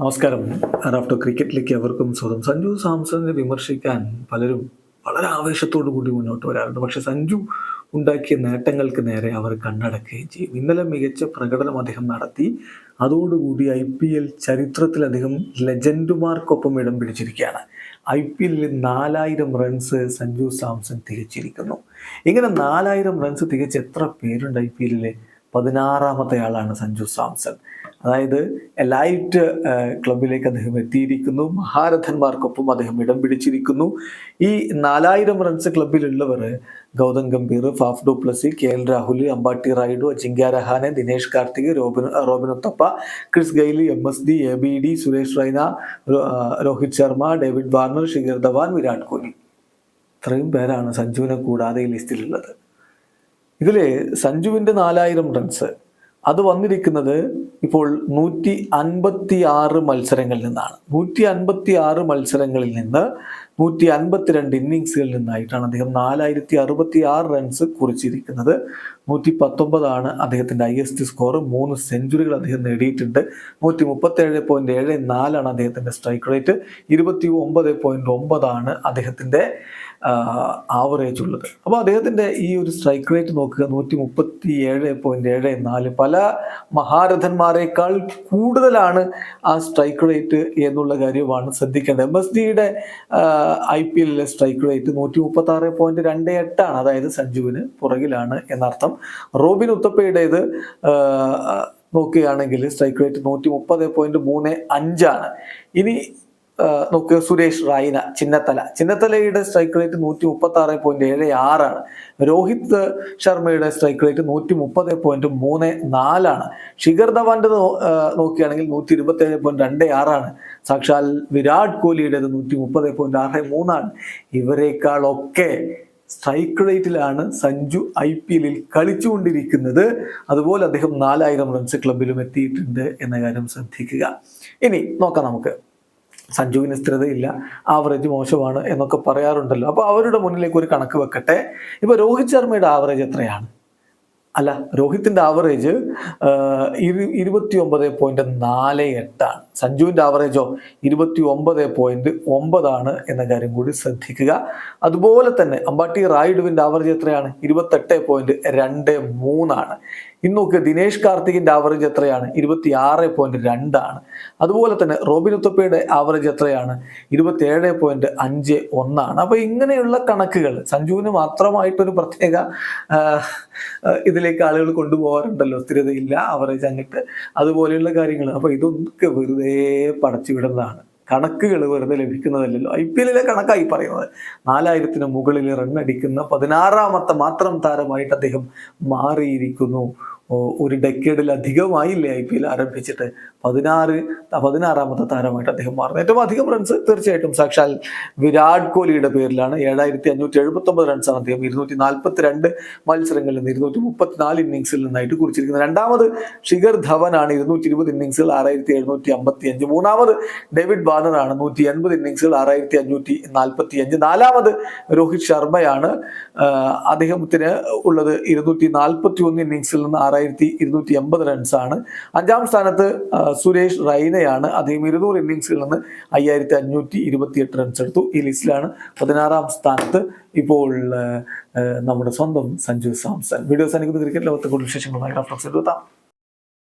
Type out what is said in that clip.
നമസ്കാരം. റാഫ്റ്റോ ക്രിക്കറ്റിലേക്ക് അവർക്കും സ്വന്തം സഞ്ജു സാംസണിനെ വിമർശിക്കാൻ പലരും വളരെ ആവേശത്തോടു കൂടി മുന്നോട്ട് വരാറുണ്ട്. പക്ഷെ സഞ്ജു ഉണ്ടാക്കിയ നേട്ടങ്ങൾക്ക് നേരെ അവർ കണ്ണടക്കുകയും ചെയ്യും. ഇന്നലെ മികച്ച പ്രകടനം അദ്ദേഹം നടത്തി. അതോടുകൂടി ഐ പി എൽ ചരിത്രത്തിൽ അദ്ദേഹം ലെജൻഡുമാർക്കൊപ്പം ഇടം പിടിച്ചിരിക്കുകയാണ്. ഐ പി എല്ലിൽ നാലായിരം റൺസ് സഞ്ജു സാംസൺ തികച്ചിരിക്കുന്നു. ഇങ്ങനെ നാലായിരം റൺസ് തികച്ച് എത്ര പേരുണ്ട് ഐ പി എല്ലിലെ? പതിനാറാമത്തെ ആളാണ് സഞ്ജു സാംസൺ. അതായത് ലൈറ്റ് ക്ലബിലേക്ക് അദ്ദേഹം എത്തിയിരിക്കുന്നു. മഹാരഥന്മാർക്കൊപ്പം അദ്ദേഹം ഇടം പിടിച്ചിരിക്കുന്നു. ഈ നാലായിരം runs ക്ലബിലുള്ളവർ Gautam Gambhir Faf Du Plessis K L Rahul Ambati Rayudu Ajinkya Rahane Dinesh Karthik Robin Robin Uthappa Chris Gayle M S D A B D Suresh Raina Rohit Sharma David Warner Shikhar Dhawan Virat Kohli. ഇത്രയും പേരാണ് സഞ്ജുവിനെ കൂടാതെ ഈ ലിസ്റ്റിലുള്ളത്. ഇതിൽ സഞ്ജുവിന്റെ നാലായിരം runs അത് വന്നിരിക്കുന്നത് ഇപ്പോൾ നൂറ്റി അൻപത്തി ആറ് മത്സരങ്ങളിൽ നിന്നാണ്. നൂറ്റി അൻപത്തി ആറ് മത്സരങ്ങളിൽ നിന്ന് നൂറ്റി അൻപത്തിരണ്ട് ഇന്നിങ്സുകളിൽ നിന്നായിട്ടാണ് അദ്ദേഹം നാലായിരത്തി അറുപത്തി ആറ് റൺസ് കുറിച്ചിരിക്കുന്നത്. നൂറ്റി പത്തൊമ്പതാണ് അദ്ദേഹത്തിന്റെ ഹയസ്റ്റ് സ്കോർ മൂന്ന് സെഞ്ചുറികൾ അദ്ദേഹം നേടിയിട്ടുണ്ട്. നൂറ്റി മുപ്പത്തേഴ് പോയിന്റ് ഏഴ് നാലാണ് അദ്ദേഹത്തിന്റെ സ്ട്രൈക്ക് റേറ്റ് ഇരുപത്തി ഒമ്പത് പോയിന്റ് ഒമ്പതാണ് അദ്ദേഹത്തിന്റെ ആവറേജ് ഉള്ളത്. അപ്പോൾ അദ്ദേഹത്തിന്റെ ഈ ഒരു സ്ട്രൈക്ക് റേറ്റ് നോക്കുക നൂറ്റി മുപ്പത്തി ഏഴ് പോയിന്റ് ഏഴ് നാല്. പല മഹാരഥന്മാരെക്കാൾ കൂടുതലാണ് ആ സ്ട്രൈക്ക് റേറ്റ് എന്നുള്ള കാര്യമാണ് ശ്രദ്ധിക്കേണ്ടത്. എം എസ് ഡിയുടെ ഐ പി എല്ലിലെ സ്ട്രൈക്ക് റേറ്റ് നൂറ്റി മുപ്പത്തി ആറ് പോയിന്റ് രണ്ട് എട്ടാണ്. അതായത് സഞ്ജുവിന് പുറകിലാണ് എന്നർത്ഥം. റോബിൻ ഉത്തപ്പയുടേത് നോക്കുകയാണെങ്കിൽ സ്ട്രൈക്ക് റേറ്റ് നൂറ്റി മുപ്പത് പോയിന്റ് മൂന്ന് അഞ്ചാണ്. ഇനി നോക്കുക സുരേഷ് റൈന ചിന്നത്തല. ചിന്നത്തലയുടെ സ്ട്രൈക്ക് റേറ്റ് നൂറ്റി മുപ്പത്തി ആറ് പോയിന്റ് ഏഴ് ആറാണ്. രോഹിത് ശർമ്മയുടെ സ്ട്രൈക്ക് റേറ്റ് നൂറ്റി മുപ്പത് പോയിന്റ് മൂന്ന് നാലാണ്. ശിഖർ ധവാന്റെ നോക്കുകയാണെങ്കിൽ നൂറ്റി ഇരുപത്തി ഏഴ് പോയിന്റ് രണ്ട് ആറാണ്. സാക്ഷാൽ വിരാട് കോഹ്ലിയുടേത് നൂറ്റി മുപ്പത് പോയിന്റ് ആറ് മൂന്നാണ്. ഇവരെക്കാളൊക്കെ സ്ട്രൈക്ക് റേറ്റിലാണ് സഞ്ജു ഐ പി എല്ലിൽ കളിച്ചുകൊണ്ടിരിക്കുന്നത്. അതുപോലെ അദ്ദേഹം നാലായിരം റൺസ് ക്ലബിലും എത്തിയിട്ടുണ്ട് എന്ന കാര്യം ശ്രദ്ധിക്കുക. ഇനി നോക്കാം നമുക്ക്. സഞ്ജുവിന് സ്ഥിരതയില്ല. ആവറേജ് മോശമാണ് എന്നൊക്കെ പറയാറുണ്ടല്ലോ. അപ്പോൾ അവരുടെ മുന്നിലേക്ക് ഒരു കണക്ക് വെക്കട്ടെ. ഇപ്പോൾ രോഹിത് ശർമ്മയുടെ ആവറേജ് എത്രയാണ്? അല്ല രോഹിത്തിന്റെ ആവറേജ് ഇരുപത്തി ഒമ്പത് പോയിന്റ് നാല് എട്ടാണ്. സഞ്ജുവിന്റെ ആവറേജോ ഇരുപത്തി ഒമ്പത് പോയിന്റ് ഒമ്പതാണ് എന്ന കാര്യം കൂടി ശ്രദ്ധിക്കുക. അതുപോലെ തന്നെ അമ്പാട്ടി റായിഡുവിന്റെ ആവറേജ് എത്രയാണ്? ഇരുപത്തെട്ട് പോയിന്റ് രണ്ട് മൂന്നാണ് ഇന്ന് നോക്ക് ദിനേഷ് കാർത്തികിന്റെ ആവറേജ് എത്രയാണ്? ഇരുപത്തി ആറ് പോയിന്റ് രണ്ടാണ് അതുപോലെ തന്നെ റോബിൻ ഉത്തപ്പയുടെ ആവറേജ് എത്രയാണ്? ഇരുപത്തി ഏഴ് പോയിന്റ് അഞ്ച് ഒന്നാണ് അപ്പൊ ഇങ്ങനെയുള്ള കണക്കുകൾ സഞ്ജുവിന് മാത്രമായിട്ടൊരു പ്രത്യേക ഇതിലേക്ക് ആളുകൾ കൊണ്ടുപോകാറുണ്ടല്ലോ. സ്ഥിരതയില്ല ആവറേജ് അങ്ങട്ട്. അതുപോലെയുള്ള കാര്യങ്ങൾ അപ്പൊ ഇതൊക്കെ വെറുതെ പടച്ചു വിടുന്നതാണ് കണക്കുകൾ വെറുതെ ലഭിക്കുന്നതല്ലല്ലോ. ഐ പി എല്ലിലെ കണക്കായി പറയുന്നത്. നാലായിരത്തിന് മുകളിൽ റൺ അടിക്കുന്ന പതിനാറാമത്തെ മാത്രം താരമായിട്ട് അദ്ദേഹം മാറിയിരിക്കുന്നു. ഒരു ഡെക്കേഡിലധികമായില്ലേ ഐ പി എൽ ആരംഭിച്ചിട്ട് പതിനാറ് പതിനാറാമത്തെ താരമായിട്ട് അദ്ദേഹം മാറുന്നു. ഏറ്റവും അധികം റൺസ് തീർച്ചയായിട്ടും സാക്ഷാൽ വിരാട് കോഹ്ലിയുടെ പേരിലാണ്. ഏഴായിരത്തി അഞ്ഞൂറ്റി എഴുപത്തി ഒമ്പത് റൺസാണ് അദ്ദേഹം ഇരുന്നൂറ്റി നാൽപ്പത്തി രണ്ട് മത്സരങ്ങളിൽ നിന്ന് ഇരുന്നൂറ്റി മുപ്പത്തിനാല് ഇന്നിങ്സിൽ നിന്നായിട്ട് കുറിച്ചിരിക്കുന്നത്. രണ്ടാമത് ശിഖർ ധവനാണ് ഇരുന്നൂറ്റി ഇരുപത് ഇന്നിങ്സിൽ ആറായിരത്തി എഴുന്നൂറ്റി അമ്പത്തി അഞ്ച് മൂന്നാമത് ഡേവിഡ് ബാനറാണ് നൂറ്റി എൺപത് ഇന്നിങ്സുകൾ ആറായിരത്തി അഞ്ഞൂറ്റി നാൽപ്പത്തി അഞ്ച് നാലാമത് രോഹിത് ശർമ്മയാണ്. അദ്ദേഹത്തിന് ഉള്ളത് ഇരുന്നൂറ്റി നാൽപ്പത്തി ഒന്ന് ഇന്നിങ്സിൽ നിന്ന് ആറായിരത്തി ഇരുന്നൂറ്റി എൺപത് റൺസാണ് അഞ്ചാം സ്ഥാനത്ത് സുരേഷ് റൈനയാണ്. അദ്ദേഹം ഇരുന്നൂറ് ഇന്നിങ്സിൽ നിന്ന് അയ്യായിരത്തി അഞ്ഞൂറ്റി ഇരുപത്തിയെട്ട് റൺസ് എടുത്തു. ഈ ലിസ്റ്റിലാണ് പതിനാറാം സ്ഥാനത്ത് ഇപ്പോൾ നമ്മുടെ സ്വന്തം സഞ്ജു സാംസൺ. വീഡിയോ അനുഭവ ക്രിക്കറ്റ് ലോകത്തെ കൂടുതൽ വിശേഷങ്ങളുമായി ഡോക്ടർ എത്താം.